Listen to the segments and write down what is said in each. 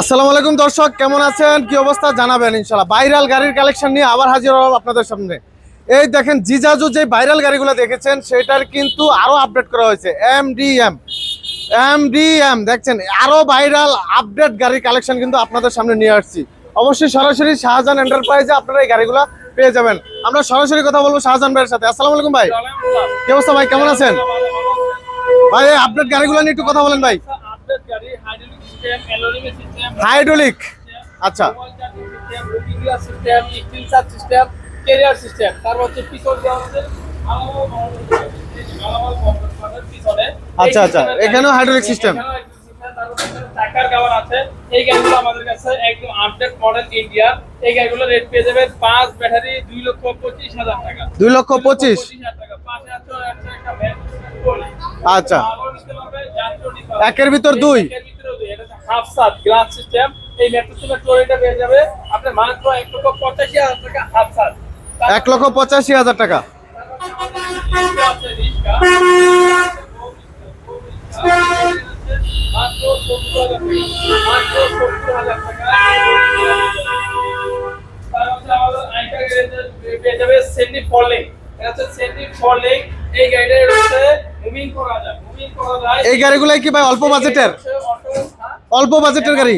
আসসালামু আলাইকুম দর্শক, কেমন আছেন? কি অবস্থা? জানাবেন ইনশাল্লাহ ভাইরাল গাড়ির কালেকশন নিয়ে আবার হাজির হব আপনাদের সামনে। এই দেখেন, জিজাজু যে ভাইরাল গাড়িগুলো দেখেছেন, সেটার কিন্তু আরও আপডেট করা হয়েছে। M D M M D M দেখছেন? আরও ভাইরাল আপডেট গাড়ির কালেকশন কিন্তু আপনাদের সামনে নিয়ে আসছি। অবশ্যই সরাসরি শাহজাহান এন্টারপ্রাইজে আপনারা এই গাড়িগুলো পেয়ে যাবেন। আমরা সরাসরি কথা বলব শাহজাহান ভাইয়ের সাথে। আসসালামু আলাইকুম ভাই। কি অবস্থা ভাই? কেমন আছেন? ভাই আপডেট গাড়িগুলো নিয়ে একটু কথা বলেন ভাই। হাইড্রোলিক? সিস্টেম সিস্টেম হাইড্রোলিক আচ্ছা। সিস্টেম সিস্টেম সিস্টেম সিস্টেম হচ্ছে আচ্ছা, আচ্ছা, এখানেও system। টাকার কাভার আছে এই আমাদের কাছে একদম আপডেট মডেল ইন্ডিয়া এই রেট পেয়ে যাবেন পাঁচ ব্যাটারি দুই লক্ষ পঁচিশ হাজার টাকা দুই লক্ষ পঁচিশ। আচ্ছা। একের ভিতর দুই। Half সাত গ্লাস সিস্টেম এই মেট্রো সিমের ট্রলিটা পেয়ে যাবে। আপনার মাত্র এক লক্ষ পঁচাশি হাজার টাকা হাফ সাত এক লক্ষ পঁচাশি হাজার টাকা। মাত্র সত্তর মাত্র সত্তর হাজার টাকা তার হচ্ছে আমাদের আইটা গ্যারেজে পেয়ে যাবে সেন্ডি ফলিং এটা হচ্ছে সেন্ডি ফলিং এই গাড়িটা হচ্ছে মুভিং করা যায় মুভিং করা যায়। এই গাড়িগুলাই কি ভাই অল্প বাজেটের অল্প বাজেটের গাড়ি?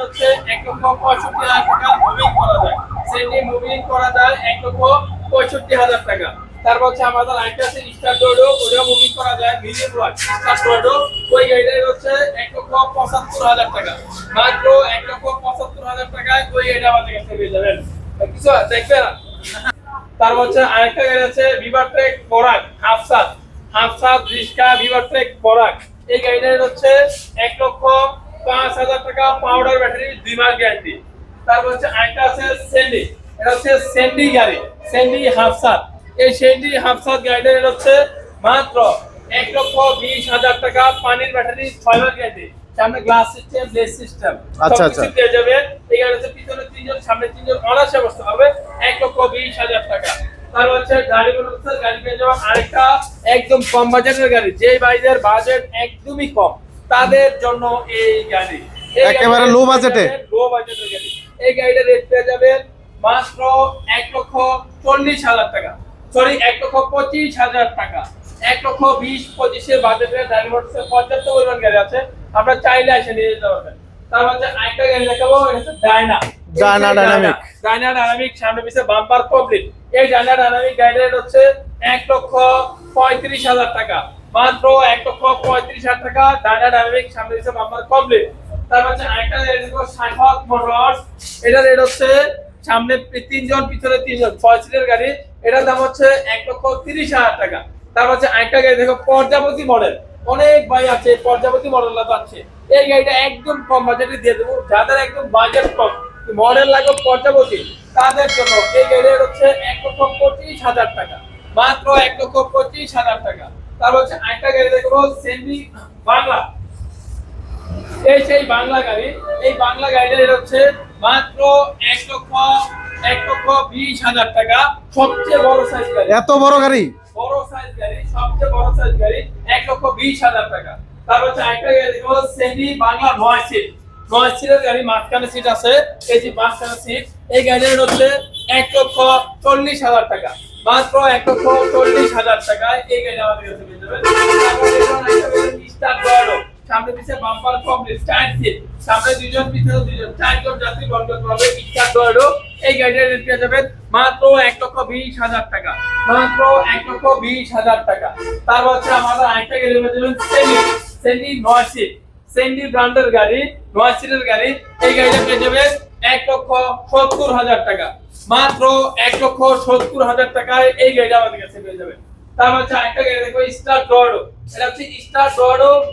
হচ্ছে লক্ষ হাজার টাকা লক্ষ হাজার টাকা। তারপর হচ্ছে আমাদের আরেকটা আছে ওটা মুভিং করা যায় ওই গাড়িটা হচ্ছে লক্ষ পঁচাত্তর হাজার টাকা। লক্ষ পঁচাত্তর হাজার টাকায় ওই গাড়িটা আমাদের কাছে পেয়ে যাবেন তারপর হচ্ছে আরেকটা গাড়ি আছে ভিভারটেক পরাগ হাফসাত হাফসাত রিস্কা ভিভারটেক পরাগ এই গাড়িটার হচ্ছে এক লক্ষ পাঁচ হাজার টাকা পাউডার ব্যাটারি দুই মাস গ্যারান্টি তারপর হচ্ছে আরেকটা আছে সেন্ডি এটা হচ্ছে সেন্ডি গাড়ি। সেন্ডি হাফসাত এই সেন্ডি হাফসাত গাড়িটার হচ্ছে মাত্র এক লক্ষ বিশ হাজার টাকা পানির ব্যাটারি ছয় মাস গ্যারান্টি সামনে গ্লাস সিস্টেম বেস সিস্টেম আচ্ছা, আচ্ছা। পেয়ে যাবে। এই গাড়ি হচ্ছে পিছনে তিনজন সামনে তিনজন অনার্সে বসতে হবে। এক লক্ষ বিশ হাজার টাকা। তার হচ্ছে গাড়িগুলো গাড়ি পেয়ে যাবেন আরেকটা একদম কম বাজেটের গাড়ি যে বাইদের বাজেট একদমই কম তাদের জন্য এই গাড়ি। একেবারে budget এ? লো বাজেটের গাড়ি। এই গাড়িটা রেট পেয়ে যাবেন মাত্র এক লক্ষ চল্লিশ হাজার টাকা। সরি এক লক্ষ পঁচিশ হাজার টাকা। এক লক্ষ বিশ পঁচিশের বাজেটের গাড়ি হচ্ছে পর্যাপ্ত পরিমাণ গাড়ি আছে। আমরা চাইলে এসে নিয়ে যেতে পারবেন। তার মধ্যে আরেকটা গাড়ি দেখাবো এটা হচ্ছে ডায়না ডায়না ডায়নামিক। সামনে পিছে বাম্পার এই হচ্ছে এক লক্ষ পঁয়ত্রিশ হাজার টাকা। মাত্র এক লক্ষ পঁয়ত্রিশ হাজার টাকা ডায়না ডায়নামিক সামনে পিছে বাম্পার তারপর হচ্ছে আরেকটা দেখব সাইফাত মোটরস। এটা রেট হচ্ছে সামনে তিনজন, পিছনে তিনজন, ছয় সিটের গাড়ি। এটার দাম হচ্ছে এক লক্ষ তিরিশ হাজার টাকা। তারপর হচ্ছে আরেকটা গাড়ি দেখো পর্যাপতি মডেল অনেক ভাই আছে পর্যাপতি মডেল আছে এই গাড়িটা একদম কম বাজেটে দিয়ে দেবো। যাদের একদম বাজেট কম মডেল লাগবে পর্যাপতি তাদের জন্য এই গাড়ির হচ্ছে এক লক্ষ পঁচিশ হাজার টাকা। মাত্র এক লক্ষ পঁচিশ হাজার টাকা। তারপর হচ্ছে আরেকটা গাড়ি দেখব সেন্ডি বাংলা। এই সেই বাংলা গাড়ি এই বাংলা হচ্ছে মাত্র এক লক্ষ এক লক্ষ বিশ হাজার টাকা। সবচেয়ে বড় সাইজ গাড়ি। এত বড় গাড়ি? বড় সাইজ গাড়ি সবচেয়ে বড় সাইজ গাড়ি এক লক্ষ বিশ হাজার টাকা। তারপর হচ্ছে আরেকটা গাড়ি দেখব সেমি বাংলা নয় সিট এই গাড়ির হচ্ছে এক লক্ষ চল্লিশ হাজার টাকা। মাত্র এক লক্ষ চল্লিশ হাজার চারজন যাত্রী এই মাত্র এক লক্ষ বিশ হাজার টাকা। মাত্র এক লক্ষ বিশ হাজার টাকা। তারপর হচ্ছে আমাদের আরেকটা সেন্ডি নয় সিট সেন্ডি ব্র্যান্ডের গাড়ি নয় সিটের গাড়ি এই গাড়িটা পেয়ে যাবে এক লক্ষ সত্তর হাজার টাকা। মাত্র এক লক্ষ সত্তর হাজার টাকায় এই গাড়িটা আমাদের কাছে পেয়ে যাবে। তারপর হচ্ছে আরেকটা গাড়ি দেখো স্টার এটা হচ্ছে স্টার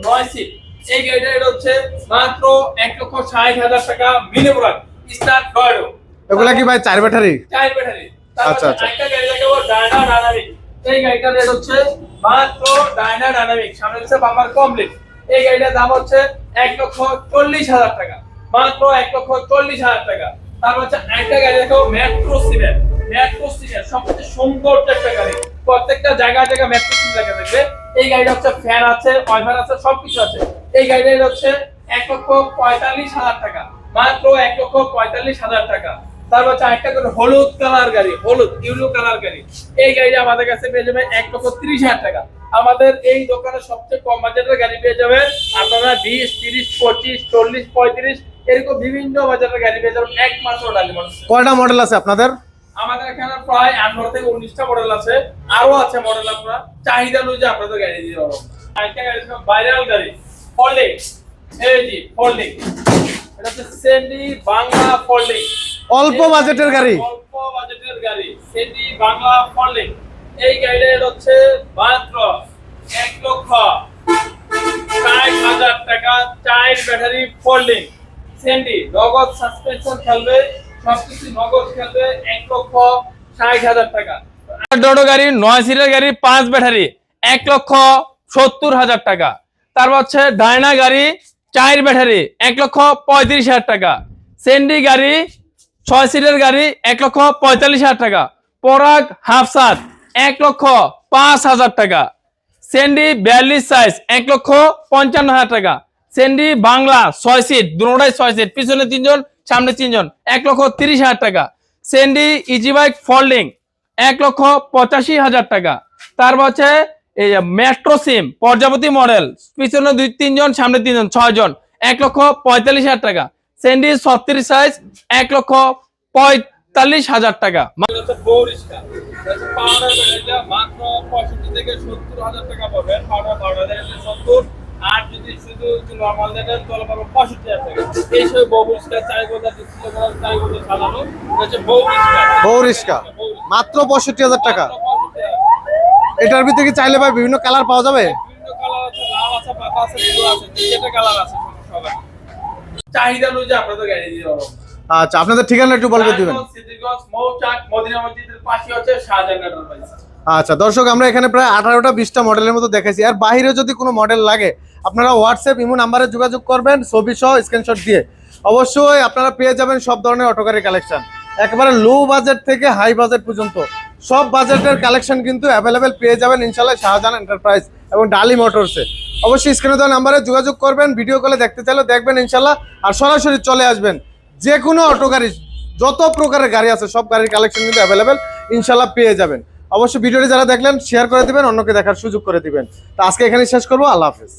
নয় সিট এই গাড়িটা এটা হচ্ছে মাত্র এক লক্ষ ষাট হাজার টাকা মিনিমাম স্টার ডোয়ারো এগুলা কি ভাই চার ব্যাটারি? চার ব্যাটারি। আচ্ছা, আচ্ছা। একটা গাড়ি ডায়না ডায়নামিক এই গাড়িটার রেট হচ্ছে মাত্র ডায়না ডায়নামিক সামনে হচ্ছে বাম্পার কমপ্লিট এই গাড়িটার দাম হচ্ছে এক লক্ষ চল্লিশ হাজার টাকা। মাত্র এক লক্ষ চল্লিশ হাজার টাকা। তারপর হচ্ছে একটা গাড়ি দেখো মেট্রো সিমেন্ট মেট্রো সিমেন্ট সবচেয়ে সুন্দর একটা গাড়ি। প্রত্যেকটা জায়গায় জায়গায় মেট্রো সিমেন্ট লেখা থাকবে এই গাড়িটা হচ্ছে ফ্যান আছে ওয়াইফার আছে, সবকিছু আছে। এই গাড়িটার হচ্ছে এক লক্ষ পঁয়তাল্লিশ হাজার টাকা। মাত্র এক লক্ষ পঁয়তাল্লিশ হাজার টাকা। তারপর হচ্ছে আরেকটা করে হলুদ কালার গাড়ি, হলুদ, ইউলো কালার গাড়ি। এই গাড়িটা আমাদের কাছে পেয়ে যাবে এক লক্ষ তিরিশ হাজার টাকা। আমাদের এই দোকানে সবচেয়ে কম বাজেটের গাড়ি পেয়ে যাবেন। আপনারা বিশ তিরিশ পঁচিশ চল্লিশ পঁয়ত্রিশ এরকম বিভিন্ন বাজারের গাড়ি পেয়ে যাবেন। একমাত্র ডালি কয়টা মডেল আছে আপনাদের? আমাদের এখানে প্রায় আঠারো থেকে উনিশটা মডেল আছে। আরও আছে মডেল আপনারা। চাহিদা অনুযায়ী আপনাদের গাড়ি দিয়ে দেবো আরেকটা গাড়ি ভাইরাল গাড়ি ফোল্ডিং এই জি ফোল্ডিং এটা হচ্ছে সেন্ডি বাংলা ফোল্ডিং অল্প বাজেটের গাড়ি। অল্প বাজেটের গাড়ি সেন্ডি বাংলা ফোল্ডিং এই গাড়ির হচ্ছে মাত্র এক লক্ষ ষাট হাজার টাকা চার ব্যাটারি ফোল্ডিং সেন্ডি, নগদ সাসপেনশন খেলবে, সবকিছু নগদ খেলবে এক লক্ষ ষাট হাজার টাকা। ডোডো গাড়ি, নয় সিটের গাড়ি, পাঁচ ব্যাটারি এক লক্ষ সত্তর হাজার টাকা। তারপর হচ্ছে ব্যাটারি এক লক্ষ হাজার টাকা। ছয় এক লক্ষ পঁয়তাল্লিশ হাজার টাকা। পরাগ হাফ সাত এক লক্ষ পাঁচ হাজার টাকা। সেন্ডি বিয়াল্লিশ সাইজ এক লক্ষ পঞ্চান্ন হাজার টাকা। সেন্ডি বাংলা ছয় সিট দুটাই ছয় সিট পিছনে তিনজন, সামনে তিনজন, এক লক্ষ তিরিশ হাজার টাকা। সেন্ডি ইজি বাইক ফোল্ডিং এক লক্ষ পঁচাশি হাজার টাকা। তারপর হচ্ছে এই মেট্রো সিম পর্যাপতি মডেল পিছনে দুই, তিনজন, সামনে তিনজন ছয় জন এক লক্ষ পঁয়তাল্লিশ হাজার টাকা। সেন্ডি ছত্রিশ সাইজ এক লক্ষ পঁয়তাল্লিশ হাজার টাকা। মাত্র পঁয়ষট্টি থেকে সত্তর হাজার টাকা পাবেন পাউডার পাউডার সত্তর আর যদি শুধু নর্মাল দেখেন তাহলে পাবেন পঁয়ষট্টি হাজার টাকা। এই সব ববুলসটা চাই ডিসপ্লে করা চাই সাজানো হচ্ছে বৌরিশকা মাত্র পঁয়ষট্টি হাজার টাকা। এটার ভিতরে কি চাইলে ভাই বিভিন্ন কালার পাওয়া যাবে? বিভিন্ন কালার আছে লাল আছে পাতা আছে ব্লু আছে তিনটা কালার আছে সবাই চাহিদা অনুযায়ী আপনাদের গাড়ি দিয়ে আচ্ছা আপনাদের ঠিকানা একটু বলবে দিবেন। নারায়ণগঞ্জ, সিদ্ধিরগঞ্জ মৌচাক মদিনা মসজিদের আচ্ছা দর্শক, আমরা এখানে প্রায় আঠারোটা, বিশটা মডেলের মতো দেখেছি আর বাইরে যদি কোনো মডেল লাগে, আপনারা হোয়াটসঅ্যাপ ইমো নাম্বারে যোগাযোগ করবেন, ছবি সহ স্ক্রিনশট দিয়ে। অবশ্যই আপনারা পেয়ে যাবেন সব ধরনের অটো গাড়ির কালেকশন একেবারে লো বাজেট থেকে হাই বাজেট পর্যন্ত। সব বাজেটের কালেকশন কিন্তু অ্যাভেলেবেল পেয়ে যাবেন ইনশাল্লাহ শাহজাহান এন্টারপ্রাইজ এবং ডালি মোটরসে অবশ্যই স্ক্রিনে দেওয়া নাম্বারে যোগাযোগ করবেন ভিডিও কলে দেখতে চাইলে দেখবেন ইনশাল্লাহ আর সরাসরি চলে আসবেন যে কোনো অটো গাড়ি যত প্রকারের গাড়ি আছে, সব গাড়ির কালেকশন কিন্তু অ্যাভেলেবেল ইনশাল্লাহ পেয়ে যাবেন। অবশ্যই ভিডিওটি যারা দেখলেন শেয়ার করে দিবেন, অন্যকে দেখার সুযোগ করে দিবেন। তো আজকে এখানে শেষ করব, আল্লাহ হাফেজ।